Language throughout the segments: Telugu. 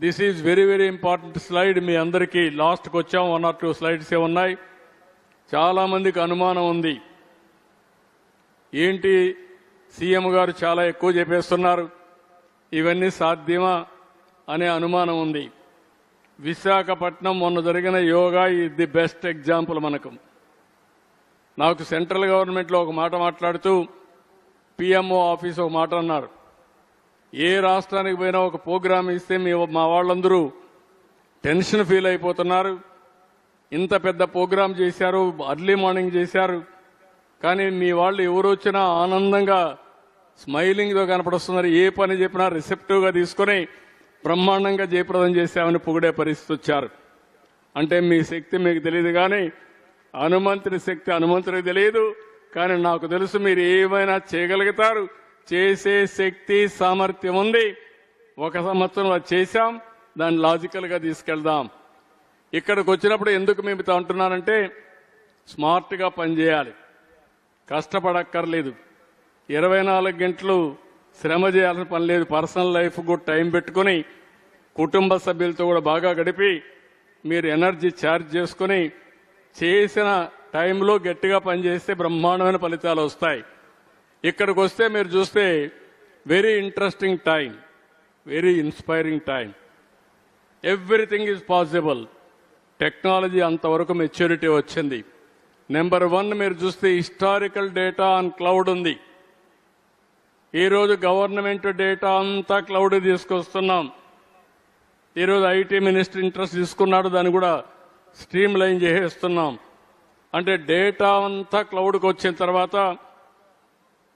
This is very very important slide మీ అందరికీ లాస్ట్కి వచ్చాం. వన్ ఆర్ టూ స్లైడ్స్ ఉన్నాయి. చాలా మందికి అనుమానం ఉంది. ఏంటి? సీఎం గారు చాలా ఎక్కువ చెప్పేస్తున్నారు. ఇవన్నీ సాధ్యమా? అనే అనుమానం ఉంది. విశాఖపట్నం మొన్న జరిగిన yoga is the best example మనకు. నాకు సెంట్రల్ గవర్నమెంట్లో ఒక మాట మాట్లాడుతూ పిఎంఓ ఆఫీస్ ఒక మాట అన్నారు. ఏ రాష్ట్రానికి పోయినా ఒక ప్రోగ్రామ్ ఇస్తే మీ మా వాళ్ళందరూ టెన్షన్ ఫీల్ అయిపోతున్నారు. ఇంత పెద్ద ప్రోగ్రామ్ చేశారు అర్లీ మార్నింగ్ చేశారు. కానీ మీ వాళ్ళు ఎవరు వచ్చినా ఆనందంగా స్మైలింగ్తో కనపడుస్తున్నారు. ఏ పని చెప్పినా రిసెప్టివ్గా తీసుకొని బ్రహ్మాండంగా జయప్రదం చేశామని పొగిడే పరిస్థితి వచ్చారు. అంటే మీ శక్తి మీకు తెలియదు కానీ హనుమంతుని శక్తి హనుమంతునికి తెలియదు కానీ నాకు తెలుసు మీరు ఏమైనా చేయగలుగుతారు. చేసే శక్తి సామర్థ్యం ఉంది. ఒక సంవత్సరం అది చేశాం దాన్ని లాజికల్గా తీసుకెళ్దాం. ఇక్కడికి వచ్చినప్పుడు ఎందుకు మేము ఇట్లా అంటున్నానంటే స్మార్ట్గా పనిచేయాలి కష్టపడక్కర్లేదు. ఇరవై నాలుగు గంటలు శ్రమ చేయాల్సిన పని లేదు. పర్సనల్ లైఫ్ కూడా టైం పెట్టుకుని కుటుంబ సభ్యులతో కూడా బాగా గడిపి మీరు ఎనర్జీ ఛార్జ్ చేసుకుని చేసిన టైంలో గట్టిగా పనిచేస్తే బ్రహ్మాండమైన ఫలితాలు వస్తాయి. ఇక్కడికి వస్తే మీరు చూస్తే very interesting time very inspiring time. Everything is possible. Technology అంతవరకు మెచ్యూరిటీ వచ్చింది. నెంబర్ వన్ మీరు చూస్తే హిస్టారికల్ డేటా ఆన్ క్లౌడ్ ఉంది. ఈరోజు గవర్నమెంట్ డేటా అంతా క్లౌడ్ తీసుకొస్తున్నాం. ఈరోజు ఐటీ మినిస్టర్ ఇంట్రెస్ట్ తీసుకున్నాడు దాన్ని కూడా స్ట్రీమ్ లైన్ చేసేస్తున్నాం. అంటే డేటా అంతా క్లౌడ్కి వచ్చిన తర్వాత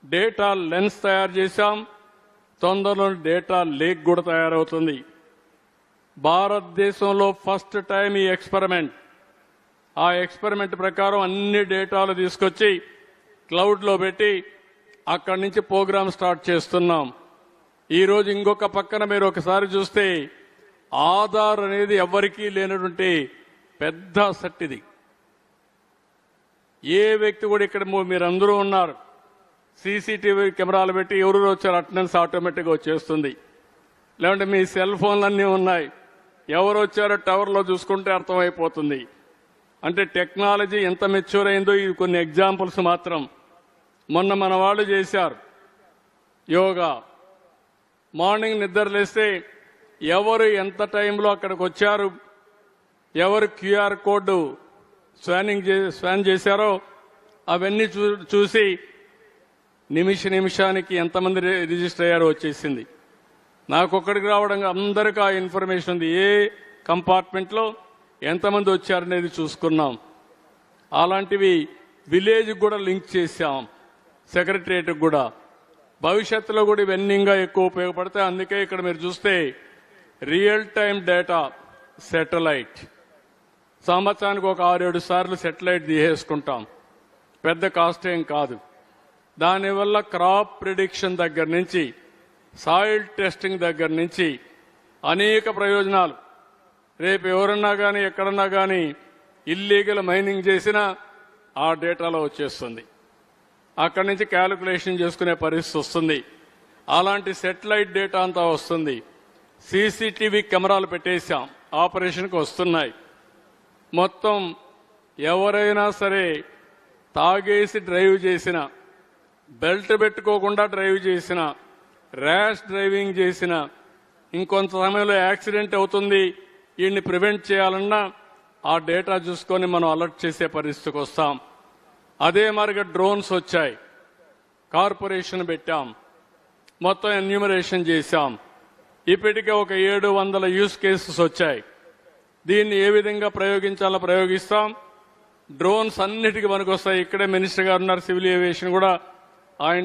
డేటా లెన్స్ తయారు చేశాం. తొందరలో డేటా లేక్ కూడా తయారవుతుంది. భారతదేశంలో ఫస్ట్ టైం ఈ ఎక్స్పెరిమెంట్. ఆ ఎక్స్పెరిమెంట్ ప్రకారం అన్ని డేటాలు తీసుకొచ్చి క్లౌడ్లో పెట్టి అక్కడి నుంచి ప్రోగ్రామ్ స్టార్ట్ చేస్తున్నాం. ఈరోజు ఇంకొక పక్కన మీరు ఒకసారి చూస్తే ఆధార్ అనేది ఎవరికీ లేనటువంటి పెద్ద సెట్ ఇది. ఏ వ్యక్తి కూడా ఇక్కడ మూ- మీరందరూ ఉన్నారు. సీసీటీవీ కెమెరాలు పెట్టి ఎవరు వచ్చారు అటెండెన్స్ ఆటోమేటిక్గా వచ్చేస్తుంది. లేదంటే మీ సెల్ ఫోన్లన్నీ ఉన్నాయి. ఎవరు వచ్చారో టవర్లో చూసుకుంటే అర్థమైపోతుంది. అంటే టెక్నాలజీ ఎంత మెచ్యూర్ అయిందో ఇది కొన్ని ఎగ్జాంపుల్స్ మాత్రం. మొన్న మన వాళ్ళు చేశారు. యోగా. మార్నింగ్ నిద్రలేస్తే ఎవరు ఎంత టైంలో అక్కడికి వచ్చారు ఎవరు క్యూఆర్ కోడ్ స్వానింగ్ చే స్వాన్ చేశారో అవన్నీ చూ చూసి నిమిష నిమిషానికి ఎంతమంది రి- రిజిస్టర్ అయ్యారో వచ్చేసింది. నాకు ఒక్కడికి రావడం అందరికీ ఆ ఇన్ఫర్మేషన్ ఉంది. ఏ కంపార్ట్మెంట్లో ఎంతమంది వచ్చారనేది చూసుకున్నాం. అలాంటివి విలేజ్కి కూడా లింక్ చేశాం. సెక్రటరియట్కి కూడా. భవిష్యత్తులో కూడా ఇవన్నీ ఎక్కువ ఉపయోగపడతాయి. అందుకే ఇక్కడ మీరు చూస్తే రియల్ టైం డేటా సెటిలైట్. సంవత్సరానికి ఒక ఆరేడు సార్లు సెటిలైట్ తీసేసుకుంటాం. పెద్ద కాస్ట్ ఏం కాదు. దానివల్ల క్రాప్ ప్రిడిక్షన్ దగ్గర నుంచి సాయిల్ టెస్టింగ్ దగ్గర నుంచి అనేక ప్రయోజనాలు. రేపు ఎవరన్నా కానీ ఎక్కడన్నా కానీ ఇల్లీగల్ మైనింగ్ చేసినా ఆ డేటాలో వచ్చేస్తుంది. అక్కడి నుంచి క్యాలిక్యులేషన్ చేసుకునే పరిస్థితి వస్తుంది. అలాంటి సెటిలైట్ డేటా అంతా వస్తుంది. సీసీటీవీ కెమెరాలు పెట్టేశాం. ఆపరేషన్కి వస్తున్నాయి. మొత్తం ఎవరైనా సరే తాగేసి డ్రైవ్ చేసిన బెల్ట్ పెట్టుకోకుండా డ్రైవ్ చేసిన ర్యాష్ డ్రైవింగ్ చేసిన ఇంకొంత సమయంలో యాక్సిడెంట్ అవుతుంది వీడిని ప్రివెంట్ చేయాలన్నా ఆ డేటా చూసుకొని మనం అలర్ట్ చేసే పరిస్థితికి వస్తాం. అదే మరిగా డ్రోన్స్ వచ్చాయి. కార్పొరేషన్ పెట్టాం. మొత్తం ఎన్యూమరేషన్ చేశాం. ఇప్పటికే ఒక ఏడు వందల యూస్ కేసెస్ వచ్చాయి. దీన్ని ఏ విధంగా ప్రయోగించాలో ప్రయోగిస్తాం. డ్రోన్స్ అన్నిటికీ మనకు వస్తాయి ఇక్కడే మినిస్టర్ గారు ఉన్నారు సివిల్ ఏవియేషన్ కూడా. and